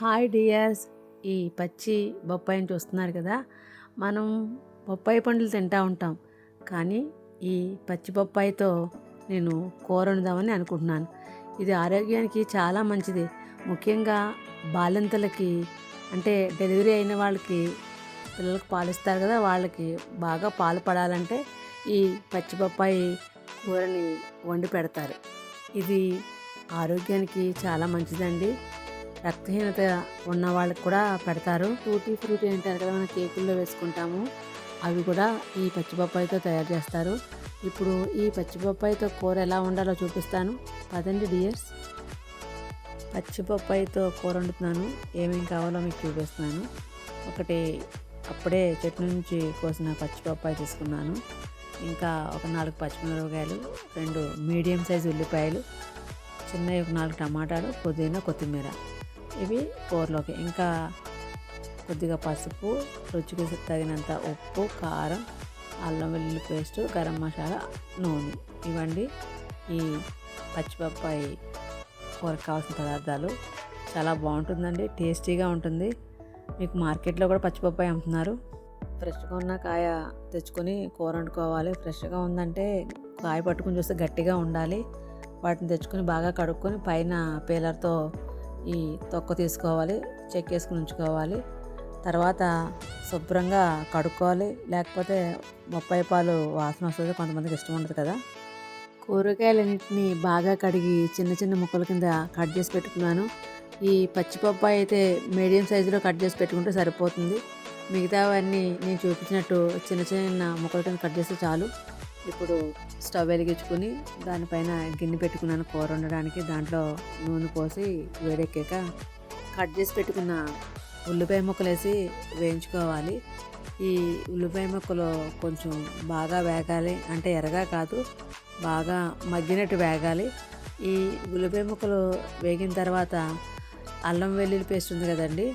Hi dears. ఈ పచ్చి బొప్పాయిని చూస్తున్నారు కదా మనం బొప్పాయి పండ్లు తింటూ ఉంటాం. కానీ ఈ పచ్చి బొప్పాయితో నేను కూర వండుదామని అనుకుంటున్నాను. ఇది ఆరోగ్యానికి చాలా మంచిది. ముఖ్యంగా బాలింతలకి అంటే డెలివరీ అయిన వాళ్ళకి పిల్లలకు పాలిస్తారు కదా వాళ్ళకి బాగా పాలు పడాలంటే ఈ పచ్చి బొప్పాయి కూరని వండి పెడతారు. ఇది ఆరోగ్యానికి చాలా మంచిదండి. రక్తహీనత ఉన్న వాళ్ళకి కూడా పెడతారు. టూటీ ఫ్రూటీ అంటారు కదా మనం కేకుల్లో వేసుకుంటాము. అవి కూడా ఈ పచ్చిబొప్పాయితో తయారు చేస్తారు. ఇప్పుడు ఈ పచ్చిబొప్పాయితో కూర ఎలా ఉండాలో చూపిస్తాను. పదండి డియర్స్. పచ్చిబొప్పాయితో కూర వండుతున్నాను. ఏమేం కావాలో మీకు చూపిస్తున్నాను. ఒకటి అప్పుడే చెట్టు నుంచి కోసిన పచ్చిపప్పాయి తీసుకున్నాను. ఇంకా ఒక నాలుగు పచ్చిమిరపకాయలు రెండు మీడియం సైజు ఉల్లిపాయలు చిన్నవి ఒక నాలుగు టమాటాలు పుదీనా కొత్తిమీర. ఇవి కూరలోకి. ఇంకా కొద్దిగా పసుపు రుచికి తగినంత ఉప్పు కారం అల్లం వెల్లుల్లి పేస్ట్ గరం మసాలా నూనె. ఇవ్వండి ఈ పచ్చిపప్పాయి కూరకు కావాల్సిన పదార్థాలు. చాలా బాగుంటుందండి టేస్టీగా ఉంటుంది. మీకు మార్కెట్లో కూడా పచ్చిపప్పాయి అమ్ముతున్నారు. ఫ్రెష్గా ఉన్న కాయ తెచ్చుకొని కూర వండుకోవాలి. ఫ్రెష్గా ఉందంటే కాయ పట్టుకుని చూస్తే గట్టిగా ఉండాలి. వాటిని తెచ్చుకొని బాగా కడుక్కొని పైన పేలర్తో ఈ తొక్క తీసుకోవాలి చెక్కేసుకుని ఉంచుకోవాలి. తర్వాత శుభ్రంగా కడుక్కోవాలి. లేకపోతే బొప్పాయి పాలు వాసన వస్తుంది కొంతమందికి ఇష్టం ఉండదు కదా. కూరగాయలన్నింటినీ బాగా కడిగి చిన్న చిన్న ముక్కల కింద కట్ చేసి పెట్టుకున్నాను. ఈ పచ్చిపప్పాయి అయితే మీడియం సైజులో కట్ చేసి పెట్టుకుంటే సరిపోతుంది. మిగతావన్నీ నేను చూపించినట్టు చిన్న చిన్న ముక్కల కింద కట్ చేస్తే చాలు. ఇప్పుడు స్టవ్ వెలిగించుకుని దానిపైన గిన్నె పెట్టుకున్నాను కూర వండడానికి. దాంట్లో నూనె పోసి వేడెక్కాక కట్ చేసి పెట్టుకున్న ఉల్లిపాయ ముక్కలు వేసి వేయించుకోవాలి. ఈ ఉల్లిపాయ ముక్కలు కొంచెం బాగా వేగాలి అంటే ఎరగా కాదు బాగా మగ్గినట్టు వేగాలి. ఈ ఉల్లిపాయ ముక్కలు వేగిన తర్వాత అల్లం వెల్లుల్లి పేస్ట్ ఉంది కదండి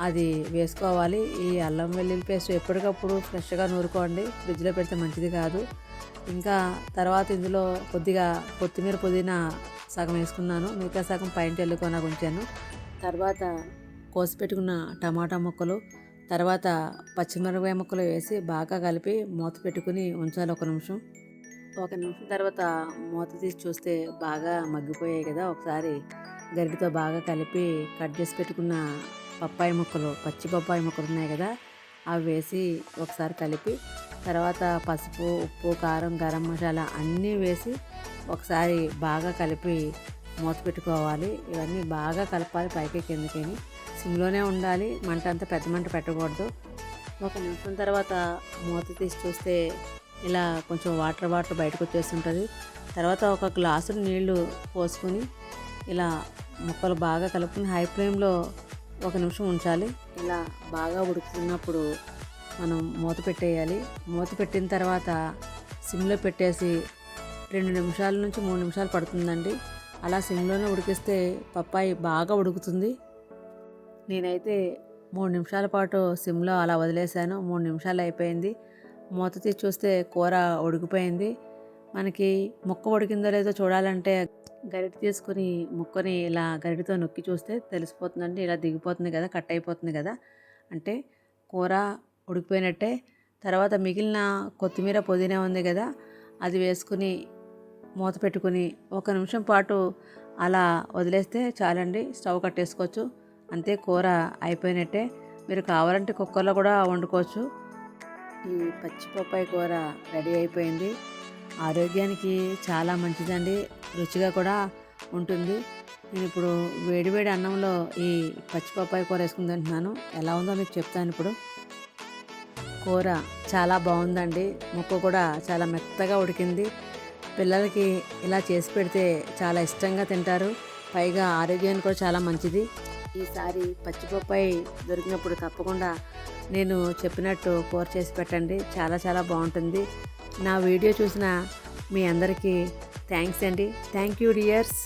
అది వేసుకోవాలి. ఈ అల్లం వెల్లుల్లి పేస్ట్ ఎప్పటికప్పుడు ఫ్రెష్గా నూరుకోండి. ఫ్రిడ్జ్లో పెడితే మంచిది కాదు. ఇంకా తర్వాత ఇందులో కొద్దిగా కొత్తిమీర పుదీనా సగం వేసుకున్నాను. మిగతా సగం పైన చల్లుకొని ఉంచాను తర్వాత కోసి పెట్టుకున్న టమాటా ముక్కలు తర్వాత పచ్చిమిరపకాయ ముక్కలు వేసి బాగా కలిపి మూత పెట్టుకుని ఉంచాలి ఒక నిమిషం. ఒక నిమిషం తర్వాత మూత తీసి చూస్తే బాగా మగ్గిపోయాయి కదా ఒకసారి. గరిటితో బాగా కలిపి కట్ చేసి పెట్టుకున్న బొప్పాయి ముక్కలు పచ్చి బొప్పాయి ముక్కలు ఉన్నాయి కదా అవి వేసి ఒకసారి కలిపి తర్వాత పసుపు ఉప్పు కారం గరం మసాలా అన్నీ వేసి ఒకసారి బాగా కలిపి మూత పెట్టుకోవాలి. ఇవన్నీ బాగా కలపాలి పైకి కిందకి సిమ్లోనే ఉండాలి మంట అంతా పెద్ద మంట పెట్టకూడదు. ఒక నిమిషం తర్వాత మూత తీసి చూస్తే ఇలా కొంచెం వాటర్ వాటర్ బయటకు వచ్చేస్తుంటుంది. తర్వాత ఒక గ్లాసు నీళ్ళు పోసుకొని ఇలా ముక్కలు బాగా కలుపుకొని హై ఫ్లేమ్లో ఒక నిమిషం ఉంచాలి. ఇలా బాగా ఉడుకుతున్నప్పుడు మనం మూత పెట్టేయాలి. మూత పెట్టిన తర్వాత సిమ్లో పెట్టేసి రెండు నిమిషాల నుంచి మూడు నిమిషాలు పడుతుందండి. అలా సిమ్లోనే ఉడికిస్తే పప్పాయి బాగా ఉడుకుతుంది. నేనైతే మూడు నిమిషాల పాటు సిమ్లో అలా వదిలేశాను. మూడు నిమిషాలు అయిపోయింది. మూత తీసి చూస్తే కూర ఉడికిపోయింది. మనకి ముక్క ఉడికిందో లేదో చూడాలంటే గరిటె తీసుకుని ముక్కని ఇలా గరిటెతో నొక్కి చూస్తే తెలిసిపోతుందండి. ఇలా దిగిపోతుంది కదా కట్ అయిపోతుంది కదా. అంటే కూర ఉడికిపోయినట్టే తర్వాత మిగిలిన కొత్తిమీర పుదీనా ఉంది కదా అది వేసుకుని మూత పెట్టుకుని ఒక నిమిషం పాటు అలా వదిలేస్తే చాలండి. స్టవ్ కట్టేసుకోవచ్చు. అంతే కూర అయిపోయినట్టే. మీరు కావాలంటే కుక్కర్లో కూడా వండుకోవచ్చు. ఈ పచ్చి పప్పాయి కూర రెడీ అయిపోయింది. ఆరోగ్యానికి చాలా మంచిదండి. రుచిగా కూడా ఉంటుంది. నేను ఇప్పుడు వేడివేడి అన్నంలో ఈ పచ్చిపప్పాయ కూర వేసుకుని తింటున్నాను ఎలా ఉందో మీకు చెప్తాను ఇప్పుడు. కూర చాలా బాగుందండి. ముక్క కూడా చాలా మెత్తగా ఉడికింది. పిల్లలకి ఇలా చేసి పెడితే చాలా ఇష్టంగా తింటారు. పైగా ఆరోగ్యానికి కూడా చాలా మంచిది. ఈసారి పచ్చిపప్పాయి దొరికినప్పుడు తప్పకుండా నేను చెప్పినట్టు కూర చేసి పెట్టండి. చాలా చాలా బాగుంటుంది. నా వీడియో చూసిన మీ అందరికీ థ్యాంక్స్ అండి. Thank you dears.